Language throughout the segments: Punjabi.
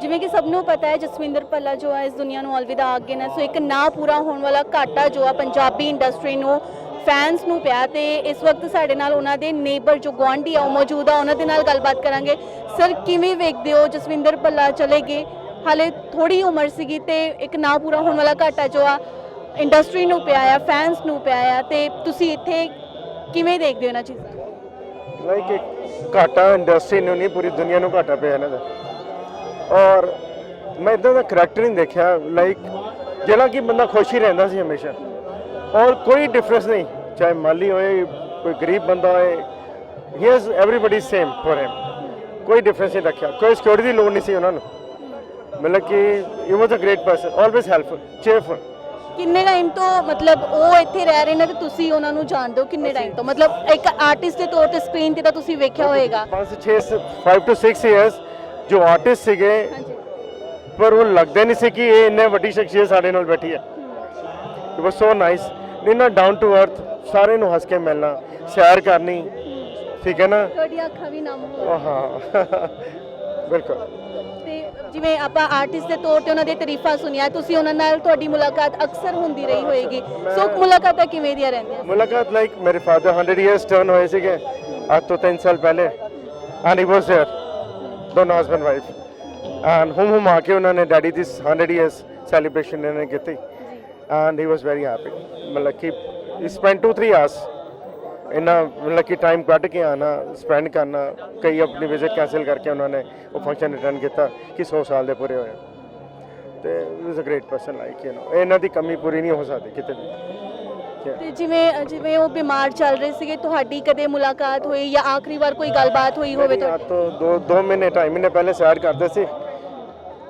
ਜਿਵੇਂ ਕਿ ਸਭ ਨੂੰ ਪਤਾ ਹੈ, ਜਸਵਿੰਦਰ ਭੱਲਾ ਜੋ ਹੈ ਇਸ ਦੁਨੀਆ ਨੂੰ ਅਲਵਿਦਾ ਆਗੇ ਨੇ। ਸੋ ਇੱਕ ਨਾ ਪੂਰਾ ਹੋਣ ਵਾਲਾ ਘਾਟਾ ਜੋ ਆ ਪੰਜਾਬੀ ਇੰਡਸਟਰੀ ਨੂੰ ਫੈਨਸ ਨੂੰ ਪਿਆ ਤੇ ਇਸ ਵਕਤ ਸਾਡੇ ਨਾਲ ਉਹਨਾਂ ਦੇ ਨੇਬਰ ਜੋ ਗੁਆਂਢੀ ਆ, ਉਹ ਮੌਜੂਦ ਆ, ਉਹਨਾਂ ਦੇ ਨਾਲ ਗੱਲਬਾਤ ਕਰਾਂਗੇ। ਸਰ ਕਿਵੇਂ ਵੇਖਦੇ ਹੋ ਜਸਵਿੰਦਰ ਭੱਲਾ ਚਲੇ ਗਏ ਹਾਲੇ ਥੋੜੀ ਉਮਰ ਸੀਗੀ ਤੇ ਇੱਕ ਨਾ ਪੂਰਾ ਹੋਣ ਵਾਲਾ ਘਾਟਾ ਜੋ ਆ ਇੰਡਸਟਰੀ ਨੂੰ ਪਿਆ ਆ ਫੈਨਸ ਨੂੰ ਪਿਆ ਆ ਤੇ ਤੁਸੀਂ ਇੱਥੇ ਕਿਵੇਂ ਦੇਖਦੇ ਹੋ ਇਹਨਾਂ ਚੀਜ਼ਾਂ? ਲਾਈਕ ਘਾਟਾ ਇੰਡਸਟਰੀ ਨੂੰ ਨਹੀਂ, ਪੂਰੀ ਦੁਨੀਆ ਨੂੰ ਘਾਟਾ ਪਿਆ ਇਹਨਾਂ ਦਾ। ਔਰ ਮੈਂ ਇਦਾਂ ਦਾ ਕਰੈਕਟਰ ਨਹੀਂ ਦੇਖਿਆ ਲਾਈਕ ਜਿਹੜਾ ਕਿ ਬੰਦਾ ਖੁਸ਼ ਹੀ ਰਹਿੰਦਾ ਸੀ ਹਮੇਸ਼ਾ। ਔਰ ਕੋਈ ਡਿਫਰੈਂਸ ਨਹੀਂ ਚਾਹੇ ਮਾਲੀ ਹੋਏ ਕੋਈ ਗਰੀਬ ਬੰਦਾ ਹੋਏ he is everybody same for him ਕੋਈ ਡਿਫਰੈਂਸ ਨਹੀਂ ਰੱਖਿਆ ਕੋਈ ਸਿਕਿਉਰਿਟੀ ਦੀ ਲੋੜ ਨਹੀਂ ਸੀ ਉਹਨਾਂ ਨੂੰ। ਮਤਲਬ ਕਿ he was a great person always helpful cheerful ਕਿੰਨੇ ਟਾਈਮ ਤੋਂ ਮਤਲਬ ਉਹ ਇੱਥੇ ਰਹਿ ਰਹੇ ਨੇ ਤੇ ਤੁਸੀਂ ਉਹਨਾਂ ਨੂੰ ਜਾਣਦੇ ਹੋ ਕਿੰਨੇ ਟਾਈਮ ਤੋਂ? ਮਤਲਬ ਇੱਕ ਆਰਟਿਸਟ ਦੇ ਤੌਰ ਤੇ ਸਕਰੀਨ ਤੇ ਤਾਂ ਤੁਸੀਂ ਵੇਖਿਆ ਹੋਏਗਾ। 5 6 5 to 6 ਇਅਰਸ ਜੋ ਆਰਟਿਸਟ ਸੀਗੇ ਹਾਂਜੀ ਪਰ ਉਹ ਲੱਗਦਾ ਨਹੀਂ ਸੀ ਕਿ ਇਹ ਇੰਨੇ ਵੱਡੀ ਸ਼ਖਸੀਅਤ ਸਾਡੇ ਨਾਲ ਬੈਠੀ ਹੈ ਇਟ ਵਾਸ ਸੋ ਨਾਈਸ ਨਾ ਡਾਊਨ ਟੂ ਅਰਥ ਸਾਰੇ ਨੂੰ ਹੱਸ ਕੇ ਮਿਲਣਾ ਸੈਰ ਕਰਨੀ ਠੀਕ ਹੈ ਨਾ ਤੁਹਾਡੀਆਂ ਅੱਖਾਂ ਵੀ ਨਮ ਹੋ ਉਹ ਹਾਂ ਬਿਲਕੁਲ ਤੇ ਜਿਵੇਂ ਆਪਾਂ ਆਰਟਿਸਟ ਦੇ ਤੌਰ ਤੇ ਉਹਨਾਂ ਦੀਆਂ ਤਾਰੀਫਾਂ ਸੁਣੀਆਂ ਤੁਸੀਂ ਉਹਨਾਂ ਨਾਲ ਤੁਹਾਡੀ ਮੁਲਾਕਾਤ ਅਕਸਰ ਹੁੰਦੀ ਰਹੀ ਹੋਏਗੀ ਸੋ ਮੁਲਾਕਾਤਾਂ ਕਿਵੇਂ ਦੀਆਂ ਰਹਿੰਦੀਆਂ ਮੁਲਾਕਾਤ ਲਾਈਕ ਮੇਰੇ ਫਾਦਰ 100 ਇਅਰਸ ਟਰਨ ਹੋਏ ਸੀਗੇ ਅੱਜ ਤੋਂ 3 ਸਾਲ ਪਹਿਲੇ ਐਂਡ ਹੀ ਵਾਸ देयर ਦੋਨੋਂ ਹਸਬੰਡ ਵਾਈਫ ਐਂਡ ਹੁਮ ਹੁਮ ਆ ਕੇ ਉਹਨਾਂ ਨੇ ਡੈਡੀ ਦੀ 100 ਇਅਰਸ ਸੈਲੀਬ੍ਰੇਸ਼ਨ ਇਹਨਾਂ ਨੇ ਕੀਤੀ। And he was very happy ਮਤਲਬ ਕਿ ਹੀ ਸਪੈਂਡ 2 3 ਆਵਰਸ ਇਹਨਾਂ ਮਤਲਬ ਕਿ ਟਾਈਮ ਕੱਢ ਕੇ ਆਣਾ ਸਪੈਂਡ ਕਰਨਾ, ਕਈ ਆਪਣੀ ਵਿਜ਼ਿਟ ਕੈਨਸਲ ਕਰਕੇ ਉਹਨਾਂ ਨੇ ਉਹ ਫੰਕਸ਼ਨ ਅਟੈਂਡ ਕੀਤਾ ਕਿ 100 ਸਾਲ ਦੇ ਪੂਰੇ ਹੋਏ। ਤੇ is a great person like you know ਇਹਨਾਂ ਦੀ ਕਮੀ ਪੂਰੀ ਨਹੀਂ ਹੋ ਸਕਦੀ ਕਿਤੇ ਵੀ। ਤੇ ਜਿਵੇਂ ਜਿਵੇਂ ਉਹ ਬਿਮਾਰ ਚੱਲ ਰਹੇ ਸੀਗੇ ਤੁਹਾਡੀ ਕਦੇ ਮੁਲਾਕਾਤ ਹੋਈ ਜਾਂ ਆਖਰੀ ਵਾਰ ਕੋਈ ਗੱਲਬਾਤ ਹੋਈ ਹੋਵੇ ਅੱਜ ਤੋਂ ਦੋ ਦੋ ਮਹੀਨੇ ਢਾਈ ਮਹੀਨੇ ਪਹਿਲੇ ਸੈਰ ਕਰਦੇ ਸੀ।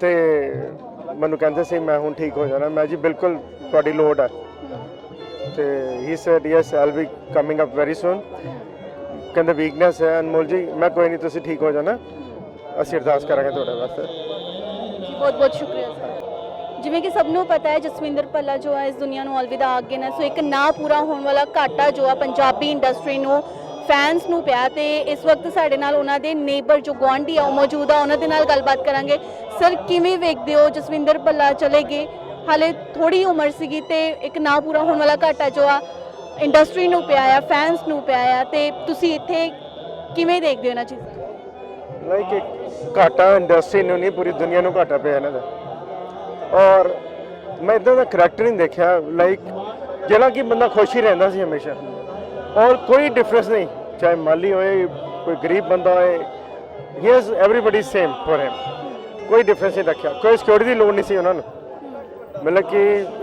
ਤੇ ਮੈਨੂੰ ਕਹਿੰਦੇ ਸੀ ਮੈਂ ਹੁਣ ਠੀਕ ਹੋ ਜਾਣਾ। ਮੈਂ ਜੀ ਬਿਲਕੁਲ ਤੁਹਾਡੀ ਲੋੜ ਹੈ ਤੇ he said yes all be coming up very soon ਕਹਿੰਦੇ ਵੀਕਨੈਸ ਹੈ ਅਨਮੋਲ ਜੀ। ਮੈਂ ਕੋਈ ਨਹੀਂ ਤੁਸੀਂ ਠੀਕ ਹੋ ਜਾਣਾ। ਅਸੀਂ ਅਰਦਾਸ ਕਰਾਂਗੇ ਤੁਹਾਡੇ ਵਾਸਤੇ। ਬਹੁਤ ਬਹੁਤ ਸ਼ੁਕਰੀਆ ਸਰ ਜਿਵੇਂ ਕਿ ਸਭ ਨੂੰ ਪਤਾ ਹੈ, ਜਸਵਿੰਦਰ ਭੱਲਾ ਜੋ ਹੈ, ਇਸ ਦੁਨੀਆ ਨੂੰ ਅਲਵਿਦਾ ਆਗੇ ਨੇ। ਸੋ ਇੱਕ ਨਾ ਪੂਰਾ ਹੋਣ ਵਾਲਾ ਘਾਟਾ ਜੋ ਆ ਪੰਜਾਬੀ ਇੰਡਸਟਰੀ ਨੂੰ ਫੈਨਸ ਨੂੰ ਪਿਆ ਤੇ ਇਸ ਵਕਤ ਸਾਡੇ ਨਾਲ ਉਹਨਾਂ ਦੇ ਨੇਬਰ ਜੋ ਗੁਆਂਢੀ ਆ, ਉਹ ਮੌਜੂਦ ਆ, ਉਹਨਾਂ ਦੇ ਨਾਲ ਗੱਲਬਾਤ ਕਰਾਂਗੇ। ਸਰ ਕਿਵੇਂ ਵੇਖਦੇ ਹੋ ਜਸਵਿੰਦਰ ਭੱਲਾ ਚਲੇ ਗਏ? ਹਾਲੇ ਥੋੜੀ ਉਮਰ ਸੀਗੀ ਤੇ ਇੱਕ ਨਾ ਪੂਰਾ ਹੋਣ ਵਾਲਾ ਘਾਟਾ ਜੋ ਆ ਇੰਡਸਟਰੀ ਨੂੰ ਪਿਆ ਆ ਫੈਨਸ ਨੂੰ ਪਿਆ ਆ ਤੇ ਤੁਸੀਂ ਇੱਥੇ ਕਿਵੇਂ ਦੇਖਦੇ ਹੋ ਇਹਨਾਂ ਚੀਜ਼? ਲਾਈਕ ਘਾਟਾ ਇੰਡਸਟਰੀ ਨੂੰ ਨਹੀਂ, ਪੂਰੀ ਦੁਨੀਆ ਨੂੰ ਘਾਟਾ ਪਿਆ ਇਹਨਾਂ ਦਾ। ਔਰ ਮੈਂ ਇਦਾਂ ਦਾ ਕਰੈਕਟਰ ਨਹੀਂ ਦੇਖਿਆ ਲਾਈਕ ਜਿਹੜਾ ਕਿ ਬੰਦਾ ਖੁਸ਼ ਹੀ ਰਹਿੰਦਾ ਸੀ ਹਮੇਸ਼ਾ। ਔਰ ਕੋਈ ਡਿਫਰੈਂਸ ਨਹੀਂ ਚਾਹੇ ਮਾਲੀ ਹੋਏ ਕੋਈ ਗਰੀਬ ਬੰਦਾ ਹੋਏ he is everybody same for him ਕੋਈ ਡਿਫਰੈਂਸ ਨਹੀਂ ਰੱਖਿਆ ਕੋਈ ਸਿਕਿਉਰਿਟੀ ਦੀ ਲੋੜ ਨਹੀਂ ਸੀ ਉਹਨਾਂ ਨੂੰ। ਮਤਲਬ ਕਿ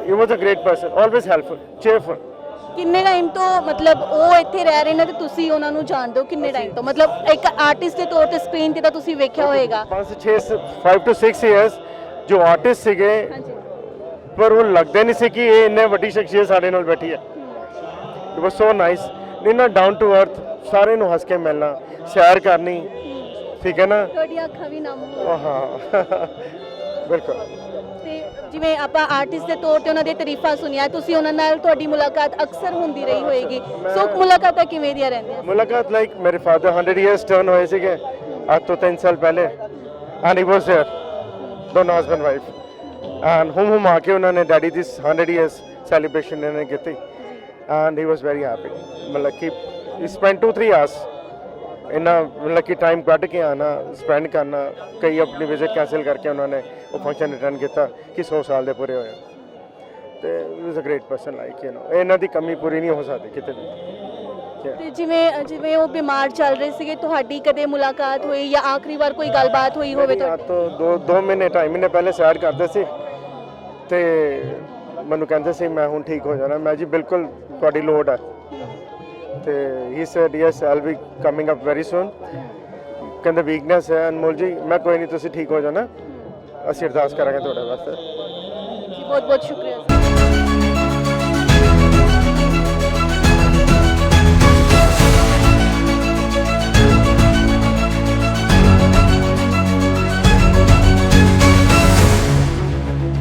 he was a great person always helpful cheerful ਕਿੰਨੇ ਟਾਈਮ ਤੋਂ ਮਤਲਬ ਉਹ ਇੱਥੇ ਰਹਿ ਰਹੇ ਨੇ ਤੇ ਤੁਸੀਂ ਉਹਨਾਂ ਨੂੰ ਜਾਣਦੇ ਹੋ ਕਿੰਨੇ ਟਾਈਮ ਤੋਂ? ਮਤਲਬ ਇੱਕ ਆਰਟਿਸਟ ਦੇ ਤੌਰ ਤੇ ਸਕਰੀਨ ਤੇ ਤਾਂ ਤੁਸੀਂ ਵੇਖਿਆ ਹੋਏਗਾ। 5 6 5 to 6 ਇਅਰਸ ਜੋ ਆਰਟਿਸਟ ਸੀਗੇ ਹਾਂਜੀ ਪਰ ਉਹ ਲੱਗਦਾ ਨਹੀਂ ਸੀ ਕਿ ਇਹ ਇੰਨੇ ਵੱਡੀ ਸ਼ਖਸੀਅਤ ਸਾਡੇ ਨਾਲ ਬੈਠੀ ਹੈ ਇਟ ਵਾਸ ਸੋ ਨਾਈਸ ਨਾ ਡਾਊਨ ਟੂ ਅਰਥ ਸਾਰੇ ਨੂੰ ਹੱਸ ਕੇ ਮਿਲਣਾ ਸੈਰ ਕਰਨੀ ਠੀਕ ਹੈ ਨਾ ਤੁਹਾਡੀਆਂ ਅੱਖਾਂ ਵੀ ਨਮ ਹੋ ਉਹ ਹਾਂ ਬਿਲਕੁਲ ਤੇ ਜਿਵੇਂ ਆਪਾਂ ਆਰਟਿਸਟ ਦੇ ਤੌਰ ਤੇ ਉਹਨਾਂ ਦੀਆਂ ਤਾਰੀਫਾਂ ਸੁਣੀਆਂ ਤੁਸੀਂ ਉਹਨਾਂ ਨਾਲ ਤੁਹਾਡੀ ਮੁਲਾਕਾਤ ਅਕਸਰ ਹੁੰਦੀ ਰਹੀ ਹੋਏਗੀ ਸੋ ਮੁਲਾਕਾਤਾਂ ਕਿਵੇਂ ਦੀਆਂ ਰਹਿੰਦੀਆਂ ਮੁਲਾਕਾਤ ਲਾਈਕ ਮੇਰੇ ਫਾਦਰ 100 ਇਅਰਸ ਟਰਨ ਹੋਏ ਸੀਗੇ ਅੱਜ ਤੋਂ 3 ਸਾਲ ਪਹਿਲੇ ਐਂਡ ਹੀ ਵਾਸ देयर ਦੋਨੋਂ ਹਸਬੰਡ ਵਾਈਫ ਐਂਡ ਹੁਮ ਹੁਮ ਆ ਕੇ ਉਹਨਾਂ ਨੇ ਡੈਡੀ ਦੀ 100 ਇਅਰਸ ਸੈਲੀਬ੍ਰੇਸ਼ਨ ਇਹਨਾਂ ਨੇ ਕੀਤੀ। And he was very happy ਮਤਲਬ ਕਿ ਹੀ ਸਪੈਂਡ 2 3 ਆਵਰਸ ਇਹਨਾਂ ਮਤਲਬ ਕਿ ਟਾਈਮ ਕੱਢ ਕੇ ਆਣਾ ਸਪੈਂਡ ਕਰਨਾ, ਕਈ ਆਪਣੀ ਵਿਜ਼ਿਟ ਕੈਨਸਲ ਕਰਕੇ ਉਹਨਾਂ ਨੇ ਉਹ ਫੰਕਸ਼ਨ ਅਟੈਂਡ ਕੀਤਾ ਕਿ 100 ਸਾਲ ਦੇ ਪੂਰੇ ਹੋਏ। ਤੇ is a great person like you know ਇਹਨਾਂ ਦੀ ਕਮੀ ਪੂਰੀ ਨਹੀਂ ਹੋ ਸਕਦੀ ਕਿਤੇ ਵੀ। ਤੇ ਜਿਵੇਂ ਜਿਵੇਂ ਉਹ ਬਿਮਾਰ ਚੱਲ ਰਹੇ ਸੀਗੇ ਤੁਹਾਡੀ ਕਦੇ ਮੁਲਾਕਾਤ ਹੋਈ ਜਾਂ ਆਖਰੀ ਵਾਰ ਕੋਈ ਗੱਲਬਾਤ ਹੋਈ ਹੋਵੇ ਅੱਜ ਤੋਂ ਦੋ ਦੋ ਮਹੀਨੇ ਢਾਈ ਮਹੀਨੇ ਪਹਿਲੇ ਸੈਰ ਕਰਦੇ ਸੀ। ਤੇ ਮੈਨੂੰ ਕਹਿੰਦੇ ਸੀ ਮੈਂ ਹੁਣ ਠੀਕ ਹੋ ਜਾਣਾ। ਮੈਂ ਜੀ ਬਿਲਕੁਲ ਤੁਹਾਡੀ ਲੋੜ ਹੈ। ਤੇ he said yes all be coming up very soon ਕਹਿੰਦੇ ਵੀਕਨੈਸ ਹੈ ਅਨਮੋਲ ਜੀ। ਮੈਂ ਕੋਈ ਨਹੀਂ ਤੁਸੀਂ ਠੀਕ ਹੋ ਜਾਣਾ। ਅਸੀਂ ਅਰਦਾਸ ਕਰਾਂਗੇ ਤੁਹਾਡੇ ਵਾਸਤੇ। ਬਹੁਤ ਬਹੁਤ ਸ਼ੁਕਰੀਆ